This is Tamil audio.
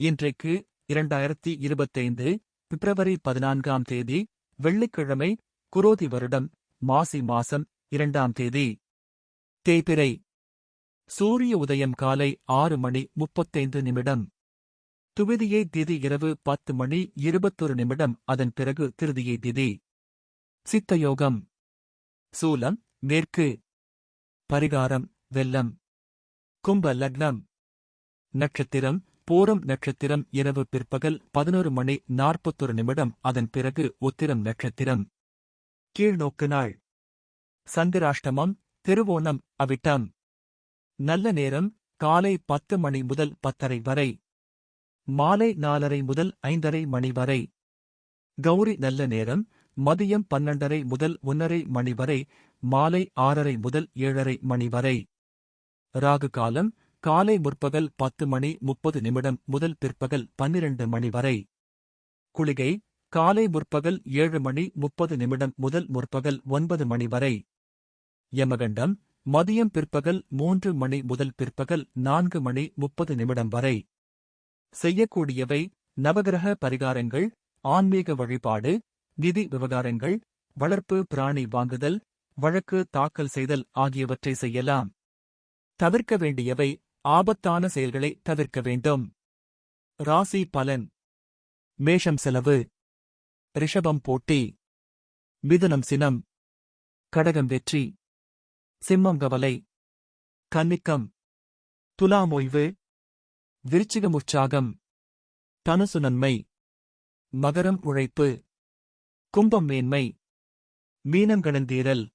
இன்றைக்கு இரண்டாயிரத்தி இருபத்தைந்து பிப்ரவரி பதினான்காம் தேதி வெள்ளிக்கிழமை குரோதி வருடம் மாசி மாசம் இரண்டாம் தேதி. தேய்பிறை சூரிய உதயம் காலை ஆறு மணி முப்பத்தைந்து நிமிடம். துவிதியை திதி இரவு பத்து மணி இருபத்தொரு நிமிடம் அதன் பிறகு திருதியை திதி. சித்தயோகம். சூலம் மேற்கு. பரிகாரம் வெல்லம் கும்ப லக்னம். நட்சத்திரம் பூரம் நட்சத்திரம் இரவு பிற்பகல் பதினொரு மணி நாற்பத்தொரு நிமிடம். அதன் பிறகு உத்திரம் நட்சத்திரம். கீழ்நோக்கு நாள் சந்திராஷ்டமம் திருவோணம் அவிட்டம். நல்ல நேரம் காலை பத்து மணி முதல் பத்தரை வரை. மாலை நாலரை முதல் ஐந்தரை மணி வரை. கௌரி நல்ல நேரம் மதியம் பன்னெண்டரை முதல் ஒன்னரை மணி வரை. மாலை ஆறரை முதல் ஏழரை மணி வரை. ராகு காலம் காலை முற்பகல் பத்து மணி முப்பது நிமிடம் முதல் பிற்பகல் பன்னிரண்டு மணி வரை. குளிகை காலை முற்பகல் ஏழு மணி முப்பது நிமிடம் முதல் முற்பகல் ஒன்பது மணி வரை. யமகண்டம் மதியம் பிற்பகல் மூன்று மணி முதல் பிற்பகல் நான்கு மணி முப்பது நிமிடம் வரை. செய்யக்கூடியவை நவகிரக பரிகாரங்கள் ஆன்மீக வழிபாடு நிதி விவகாரங்கள் வளர்ப்பு பிராணி வாங்குதல் வழக்கு தாக்கல் செய்தல் ஆகியவற்றை செய்யலாம். தவிர்க்க வேண்டியவை ஆபத்தான செயல்களை தவிர்க்க வேண்டும். ராசி பலன். மேஷம் செலவு. ரிஷபம் போட்டி. மிதுனம் சினம். கடகம் வெற்றி. சிம்மம் கவலை. கன்னிக்கம். துலாம் ஓய்வு. விருச்சிகம் உற்சாகம். தனுசு நன்மை. மகரம் உழைப்பு. கும்பம் மேன்மை. மீனங்கணந்தீரல்